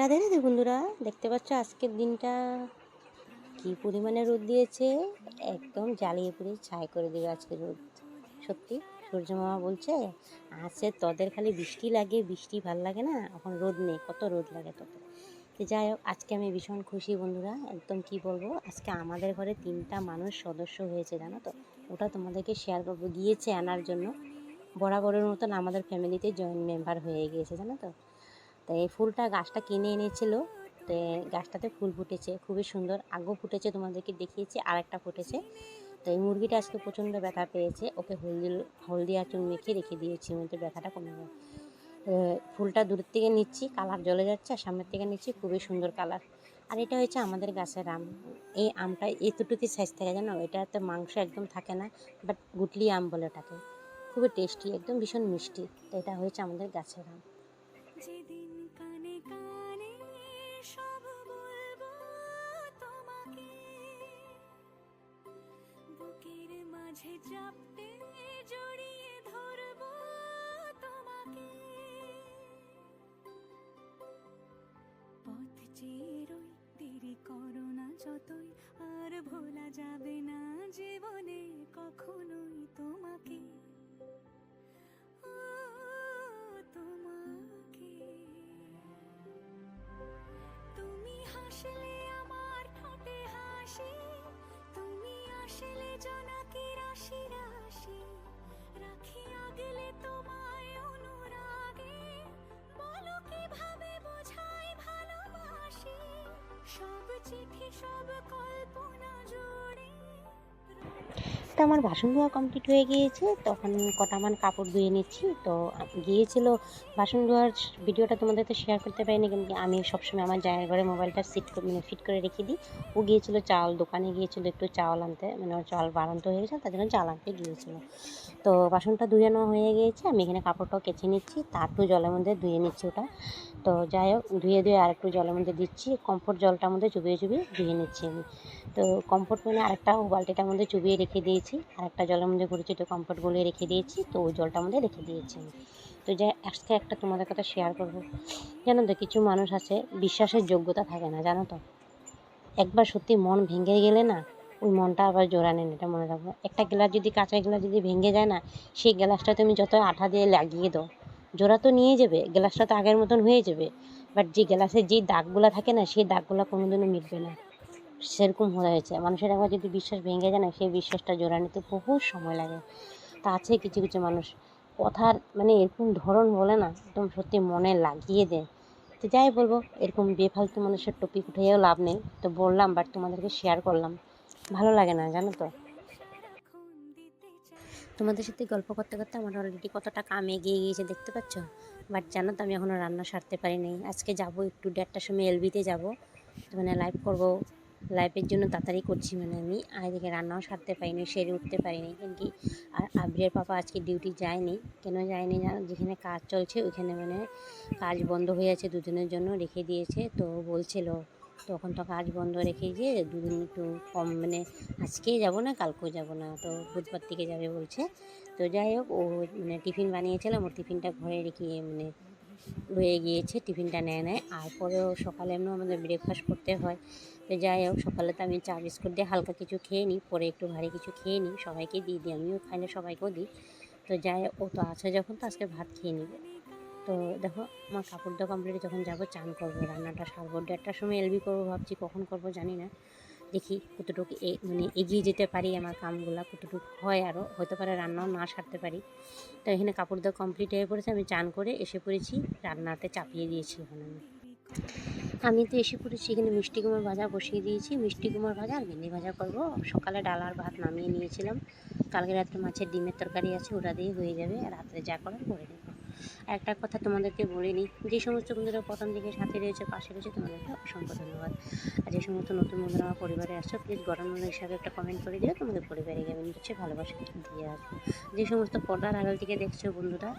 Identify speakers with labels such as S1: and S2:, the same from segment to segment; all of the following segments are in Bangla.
S1: রাধে রাধে বন্ধুরা, দেখতে পাচ্ছ আজকের দিনটা কি পরিমাণে রোদ দিয়েছে? একদম জ্বালিয়ে পুড়ে ছাই করে দেবে আজকে রোদ। সত্যি, সূর্য মামা বলছে আছে তোদের খালি বৃষ্টি লাগে, বৃষ্টি ভালো লাগে না, এখন রোদ নেই, কত রোদ লাগে তোদের। তো যাই হোক, আজকে আমি ভীষণ খুশি বন্ধুরা, একদম কি বলব, আজকে আমাদের ঘরে তিনটা মানুষ সদস্য হয়েছে, জানো তো? ওটা তোমাদেরকে শেয়ার করব, গিয়েছে আনার জন্য। বরাবরের মতন আমাদের ফ্যামিলিতে জয়েন্ট মেম্বার হয়ে গিয়েছে, জানো তো? তো এই ফুলটা গাছটা কিনে এনেছিল। তো গাছটাতে ফুল ফুটেছে, খুবই সুন্দর। আগেও ফুটেছে, তোমাদেরকে দেখিয়েছি আর একটা ফুটেছে। তো এই মুরগিটা আজকে প্রচণ্ড ব্যথা পেয়েছে। ওকে হলদি হলদি চুন মেখে রেখে দিয়েছি মধ্যে ব্যথাটা কমে যায় ফুলটা দূরের থেকে নিচ্ছি, কালার জ্বলে যাচ্ছে, আর সামনের থেকে নিচ্ছি, খুবই সুন্দর কালার। আর এটা হচ্ছে আমাদের গাছের আম। এই আমটা এতটুকু সাইজ থাকে, জানো? এটাতে মাংস একদম থাকে না বাট গুটলি আম বলে ওটাকে। খুবই টেস্টি একদম ভীষণ মিষ্টি। তো এটা হয়েছে আমাদের গাছের আম।
S2: মাঝে চাপতে জড়িয়ে ধরবো তোমাকে। পথ চেয়ে রই দেরি করো না যতই, আর ভোলা যাবে না জীবনে কখনোই তোমাকে। তোমাকে। তুমি হাসলে আমার ঠোঁটে হাসি, তুমি আসলে জোনাকি রাশি রাশি রাখি আগলে
S1: তো আমার বাসন ধোয়া কমপ্লিট হয়ে গিয়েছে, তখন কটা আমার কাপড় ধুয়ে নিচ্ছি। তো গিয়েছিল বাসন ধোয়ার ভিডিওটা তোমাদের তো শেয়ার করতে পারিনি, কিন্তু আমি সবসময় আমার জায়গা ঘরে মোবাইলটা সিট মানে ফিট করে রেখে দিই। ও গিয়েছিল চাল দোকানে গিয়েছিল একটু চাল আনতে মানে ওর চাল বাড়ান্ত হয়ে গেছে, তার জন্য চাল আনতে গিয়েছিল। তো বাসনটা ধুয়ে নেওয়া হয়ে গিয়েছে। আমি এখানে কাপড়টাও কেচে নিচ্ছি তারটু জলের মধ্যে ধুয়ে নিচ্ছি ওটা। তো যাই হোক, ধুয়ে ধুয়ে আরেকটু জলের মধ্যে দিচ্ছি কমফোর্ট জলটার মধ্যে চুবিয়ে চুবিয়ে ধুয়ে নিচ্ছি আমি। তো কমফোর্ট মানে আরেকটা বালতিটার মধ্যে চুবিয়ে রেখে দিয়েছি, আরেকটা জলের মধ্যে করেছি তো কমফোর্ট গুলিয়ে রেখে দিয়েছি, তো ওই জলটার মধ্যে রেখে দিয়েছি আমি। তো যে আজকে একটা তোমাদের কথা শেয়ার করব। জানো তো, কিছু মানুষ আছে, বিশ্বাসের যোগ্যতা থাকে না, জানো তো? একবার সত্যি মন ভেঙে গেলে না ওই মনটা আবার জোড়া নেন এটা মনে রাখব। একটা গ্লাস যদি, কাঁচা গ্লাস যদি ভেঙে যায় না, সেই গ্লাসটা তুমি যত আঠা দিয়ে লাগিয়ে দাও, জোড়া তো নিয়ে যাবে, গ্লাসটা তো আগের মতন হয়ে যাবে। বাট যে গ্লাসের যে দাগগুলো থাকে না, সেই দাগগুলো কোনোদিনও মিটবে না। সেরকম হয়ে হয়েছে মানুষের একবার যদি বিশ্বাস ভেঙে যায় না, সেই বিশ্বাসটা জোড়া নিতে বহু সময় লাগে। তা আছে কিছু কিছু মানুষ। কথার মানে এরকম ধরন বলে না, একদম সত্যি মনে লাগিয়ে দেয়। তো যাই বলব, এরকম বেফালতু মানুষের টপিক উঠেও লাভ নেই। তো বললাম বাট তোমাদেরকে শেয়ার করলাম। ভালো লাগে না, জানো তো। তোমাদের সাথে গল্প করতে করতে আমার অলরেডি কতটা কাম এগিয়ে গিয়েছে, দেখতে পাচ্ছ? বাট জানো তো, আমি এখনও রান্না সারতে পারিনি আজকে যাব একটু দেড়টার সময় এলবিতে যাব। মানে লাইভ করব। লাইভের জন্য তাড়াতাড়ি করছি মানে আমি। আর এদিকে রান্নাও সারতে পারিনি, সেরে উঠতে পারিনি। কেন কি, আর আবরিয়ার পাপা আজকে ডিউটি যায়নি। কেন যায়নি যেখানে কাজ চলছে, ওইখানে মানে কাজ বন্ধ হয়ে আছে দুদিনের জন্য রেখে দিয়েছে। তো বলছিল তখন তো কাজ বন্ধ রেখে গিয়ে দুদিন একটু কম মানে আজকেই যাব না, কালকেও যাব না, তো বুধবার থেকে যাবে বলছে। তো যাই হোক, ও মানে টিফিন বানিয়েছিলাম ওর টিফিনটা ঘরে রেখে মানে রয়ে গিয়েছে, টিফিনটা নেয় নেয়। আর পরেও সকালে এমনিও আমাদের ব্রেকফাস্ট করতে হয়। তো যাই হোক, সকালে তো আমি চা, বিস্কুট দিয়ে হালকা কিছু খেয়ে নিই, পরে একটু ভারী কিছু খেয়ে নিই, সবাইকে দিয়ে দিই, আমিও খাইলে সবাইকেও দিই। তো যাই ও তো আছে যখন, তো আজকে ভাত খেয়ে নিব। তো দেখো, আমার কাপড় দেওয়া কমপ্লিট যখন যাব, চান করব, রান্নাটা সারবো। দেড়টার সময় এলবি করব ভাবছি, কখন করব জানি না। দেখি কতটুকু মানে এগিয়ে যেতে পারি আমার কামগুলো, কতটুকু হয় আরও হতে পারে রান্নাও না সারতে পারি। তো এখানে কাপড় দেওয়া কমপ্লিট হয়ে পড়েছে, আমি চান করে এসে পড়েছি, রান্নাতে চাপিয়ে দিয়েছি ওখানে। আমি আমি তো এসে পড়েছি, এখানে মিষ্টি কুমার ভাজা বসিয়ে দিয়েছি। মিষ্টি কুমার ভাজা আর ভেন্ডি ভাজা করব। সকালে ডাল আর ভাত নামিয়ে নিয়েছিলাম। কালকে রাত্রে মাছের ডিমের তরকারি আছে, ওটা দিয়ে হয়ে যাবে। রাত্রে যা করার করে দেবো। আর একটা কথা তোমাদেরকে বলে নিই যে সমস্ত বন্ধুরা প্রথম দিকে সাথে রয়েছে, পাশে রয়েছে, তোমাদেরকে অসংখ্য ধন্যবাদ। আর যে সমস্ত নতুন বন্ধুরা আমার পরিবারে আসছো প্লিজ গরম হিসাবে একটা কমেন্ট করে দিও, তোমাদের পরিবারে যাবেন হচ্ছে ভালোবাসা দিয়ে আসব। যে সমস্ত পর্দার আড়াল থেকে দেখছ বন্ধুরা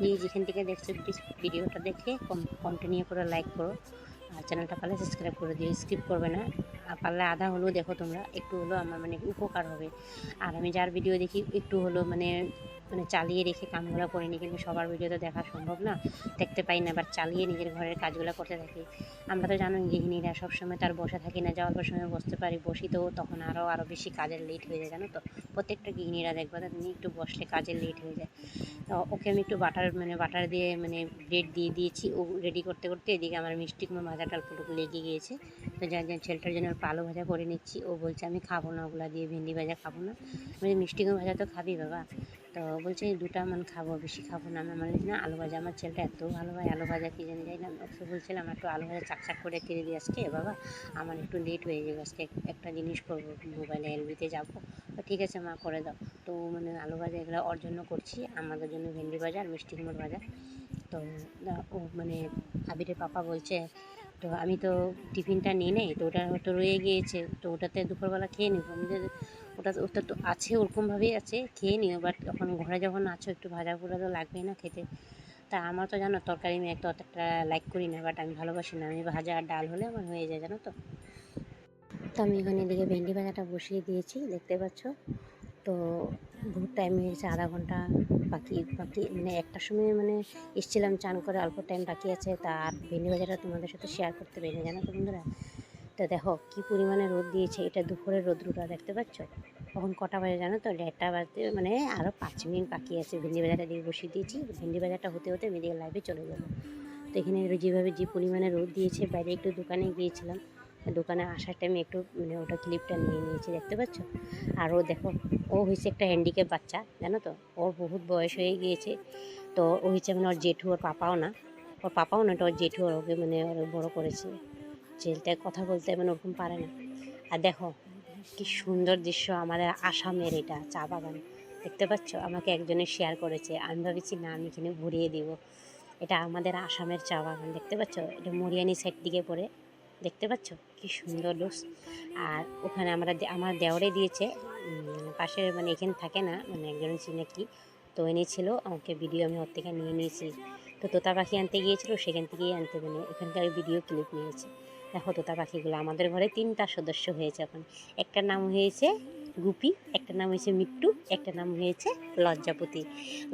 S1: যে যেখান থেকে দেখছ প্লিজ ভিডিওটা দেখে কন্টিনিউ করে লাইক করো। আর চ্যানেলটা পারলে সাবস্ক্রাইব করে দিও স্কিপ করবে না। আর পারলে আধা হলেও দেখো তোমরা, একটু হলেও আমার মানে উপকার হবে। আর আমি যার ভিডিও দেখি, একটু হলেও মানে মানে চালিয়ে রেখে কামগুলো করে নিই, কিন্তু সবার ভিডিও তো দেখা সম্ভব না। দেখতে পাই না বাট চালিয়ে নিজের ঘরের কাজগুলো করতে থাকি। আমরা তো জানো গৃহিণীরা সবসময় তার বসে থাকি না, যাওয়ার সময় বসতে পারি, বসি তো তখন আরও আরও বেশি কাজের লেট হয়ে যায়, জানো তো? প্রত্যেকটা গৃহিণীরা দেখবে তুমি একটু বসলে কাজের লেট হয়ে যায়। ওকে আমি একটু বাটার মানে বাটার দিয়ে মানে ব্রেড দিয়ে দিয়েছি, ও রেডি করতে করতে এদিকে আমার মিষ্টি কুমড়ো ভাজাটা অল্প টুকু লেগে গিয়েছে। তো যার যার ছেলেটার জন্য আলু ভাজা করে নিচ্ছি, ও বলছে, আমি খাব না, ওগুলা দিয়ে ভেন্ডি ভাজা খাব না। মানে মিষ্টি কুমড়ো ভাজা তো খাবি বাবা। তো বলছে দুটা মান খাব, বেশি খাব না, আমি আমার না, আলু ভাজা, আমার ছেলেটা এত ভালো হয়, আলু ভাজা কি জানি যাই না। ওকে বলছিলাম, একটু আলু ভাজা চাকচাক করে কেড়ে দিয়ে আজকে, বাবা, আমার একটু লেট হয়ে যাবে, আজকে একটা জিনিস করব মোবাইলে এলবিতে যাব। তো ঠিক আছে, মা, করে দাও। তো মানে আলু ভাজা এগুলো ওর জন্য করছি, আমাদের জন্য ভেন্ডি ভাজা আর মিষ্টি কুমড়ো ভাজা। তো ও মানে আবিরের পাপা বলছে, তো আমি তো টিফিনটা নিয়ে নেই, তো ওটা হয়তো রয়ে গিয়েছে, তো ওটাতে দুপুরবেলা খেয়ে নেব। আমি যে ওটা তো আছে ওরকমভাবেই আছে, খেয়ে নিও। বাট এখন ঘরে যখন আছো, একটু ভাজা পোড়া তো লাগবেই না খেতে। তা আমার তো জানো, তরকারি আমি একটা অতটা লাইক করি না বাট আমি ভালোবাসি না। আমি ভাজা আর ডাল হলে আমার হয়ে যায়, জানো তো। তো আমি এখানে এদিকে ভেন্ডি ভাজাটা বসিয়ে দিয়েছি, দেখতে পাচ্ছ। তো বহুত টাইম হয়ে গেছে আধা ঘণ্টা বাকি বাকি মানে একটার সময় মানে এসেছিলাম চান করে, অল্প টাইম বাকি আছে। তা আর ভেন্ডি ভাজাটা তোমাদের সাথে শেয়ার করতে পারি জানো তো বন্ধুরা। তো দেখো কী পরিমাণে রোদ দিয়েছে, এটা দুপুরের রোদ্রুটা দেখতে পাচ্ছ? তখন কটা বাজে জানো তো? দেড়টা বাজতে মানে আরও পাঁচ মিনিট বাকি আছে। ভেন্ডি বাজারটা দিয়ে বসিয়ে দিয়েছি। ভেন্ডি বাজারটা হতে হতে মেডিকেল লাইফে চলে যাব। তো এখানে যেভাবে যে পরিমাণে রোদ দিয়েছে, বাইরে একটু দোকানে গিয়েছিলাম। দোকানে আসার টাইমে একটু মানে ওটা ক্লিপটা নিয়ে নিয়েছি, দেখতে পাচ্ছ? আর ও দেখো, ও হয়েছে একটা হ্যান্ডিক্যাপ বাচ্চা, জানো তো? ওর বহুত বয়স হয়ে গিয়েছে। তো ও হচ্ছে মানে ওর জেঠু, ওর পাপাও না। ওর পাপাও না ওর জেঠু, ওর ওকে মানে ওর বড় করেছে। ছেলেটা কথা বলতে মানে ওরকম পারে না। আর দেখো, কি সুন্দর দৃশ্য আমাদের আসামের এটা, চা বাগান। দেখতে পাচ্ছ? আমাকে একজনে শেয়ার করেছে। আমি ভাবেছি, না, আমি এখানে ঘুরিয়ে দিব। এটা আমাদের আসামের চা বাগান। দেখতে পাচ্ছ? এটা মরিয়ানি সাইড দিকে পড়ে। দেখতে পাচ্ছ? কি সুন্দর লুস আর ওখানে আমরা আমার দেওয়ারে দিয়েছে পাশে মানে এখানে থাকে না মানে একজন চিনে কি তো এনেছিল আমাকে ভিডিও আমি ওর থেকে নিয়ে নিয়েছি। তো তোতা পাখি আনতে গিয়েছিল, সেখান থেকেই আনতে মানে ওখানকার ভিডিও ক্লিপ নিয়েছি। দেখো তোতা পাখিগুলো। আমাদের ঘরে তিনটা সদস্য হয়েছে এখন। একটা নাম হয়েছে গুপি, একটা নাম হয়েছে মিট্টু, একটা নাম হয়েছে লজ্জাপতি।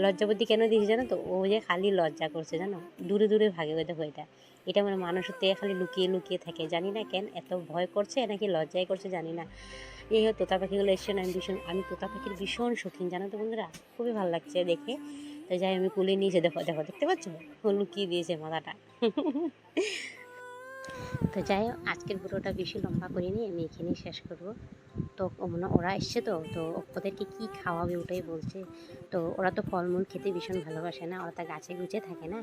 S1: লজ্জাপতি কেন দিয়েছে জানো তো? ও যে খালি লজ্জা করছে জানো? দূরে দূরে ভাগে ওই দেখো এটা এটা মানে মানুষের থেকে খালি লুকিয়ে লুকিয়ে থাকে। জানি না কেন এত ভয় করছে নাকি লজ্জায় করছে জানি না। এই তোতা পাখিগুলো এসে না, আমি ভীষণ আমি তোতা পাখির ভীষণ শৌখিন, জানো তো বন্ধুরা? খুবই ভালো লাগছে দেখে। তো যাই আমি কুলে নিয়েছে দেখো দেখো, দেখতে পাচ্ছ? ও লুকিয়ে দিয়েছে মাথাটা? তো যাই হোক, আজকের ভিডিওটা বেশি লম্বা করিনি, আমি এখানেই শেষ করব। তো মানে ওরা এসছে তো তো ওদেরকে কি খাওয়াবে ওটাই বলছে। তো ওরা তো ফলমূল খেতে ভীষণ ভালোবাসে না, ওরা তো গাছে গুছে থাকে না।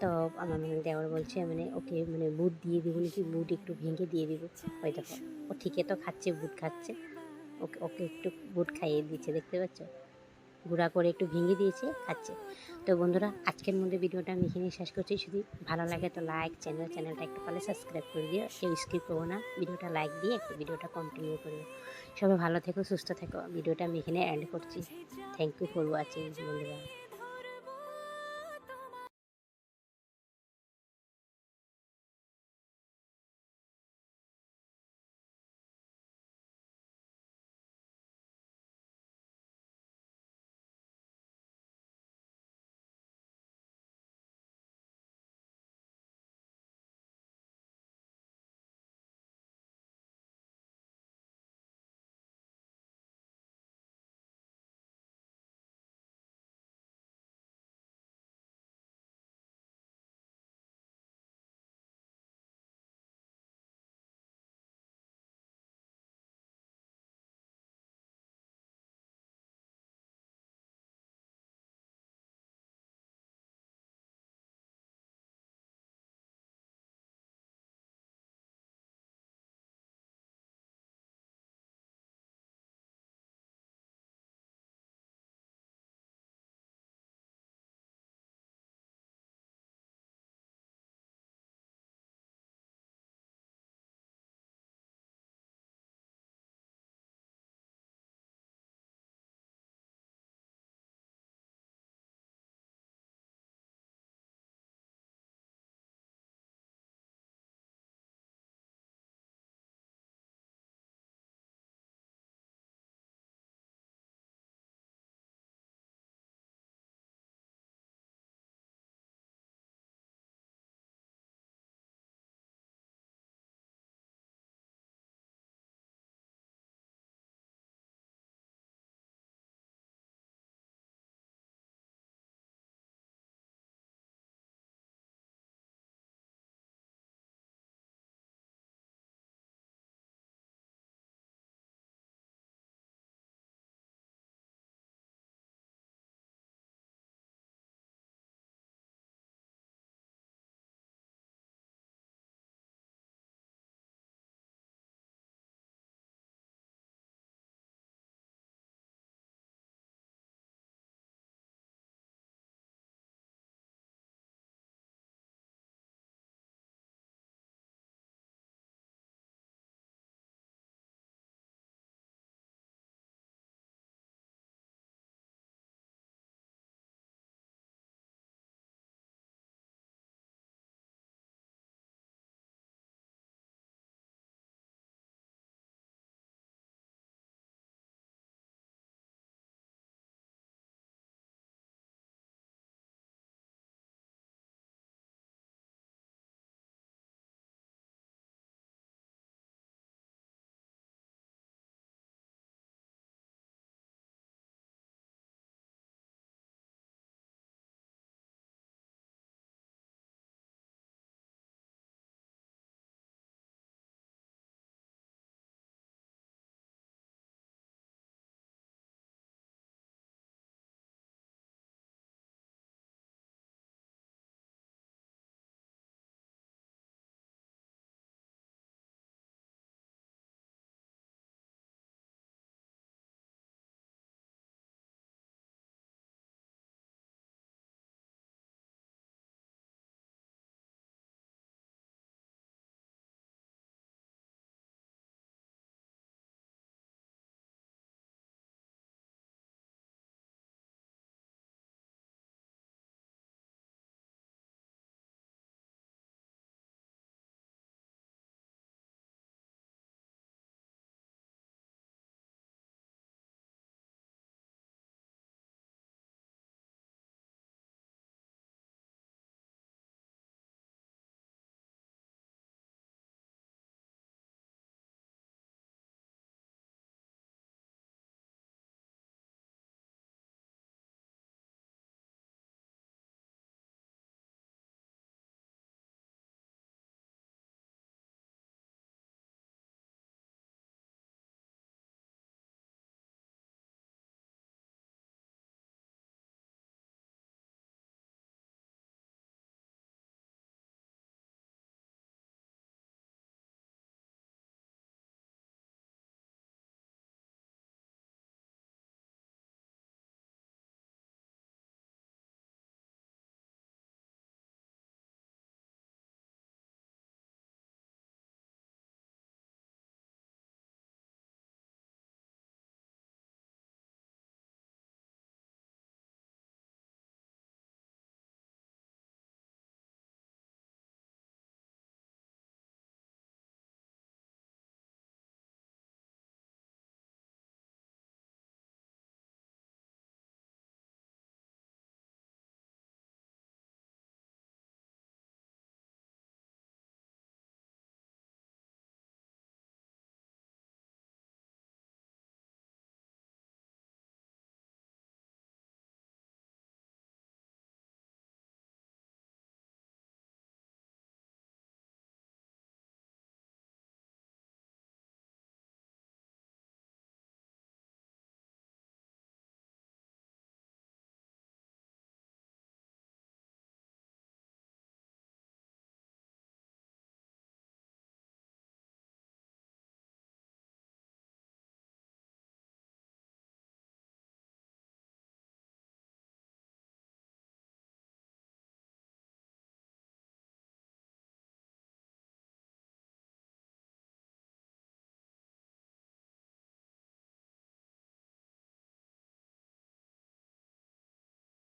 S1: তো আমার মানে দেওয়ার বলছে মানে ওকে মানে বুট দিয়ে দিব নাকি, বুট একটু ভেঙে দিয়ে দিব। ওই দেখো, ও ঠিকই তো খাচ্ছে, বুট খাচ্ছে। ওকে ওকে একটু বুট খাইয়ে দিচ্ছে, দেখতে পাচ্ছ? গুঁড়া করে একটু ভেঙে দিয়েছে, খাচ্ছে। তো বন্ধুরা, আজকের মধ্যে ভিডিওটা আমি এখানেই শেষ করছি। শুধু ভালো লাগে তো লাইক চ্যানেল চ্যানেলটা একটু পারলে সাবস্ক্রাইব করে দিও। কেউ স্কিপ করব না, ভিডিওটা লাইক দিয়ে একটু ভিডিওটা কন্টিনিউ করব সবাই ভালো থেকো, সুস্থ থেকো। ভিডিওটা আমি এখানে এন্ড করছি। থ্যাংক ইউ ফর ওয়াচিং বন্ধুরা।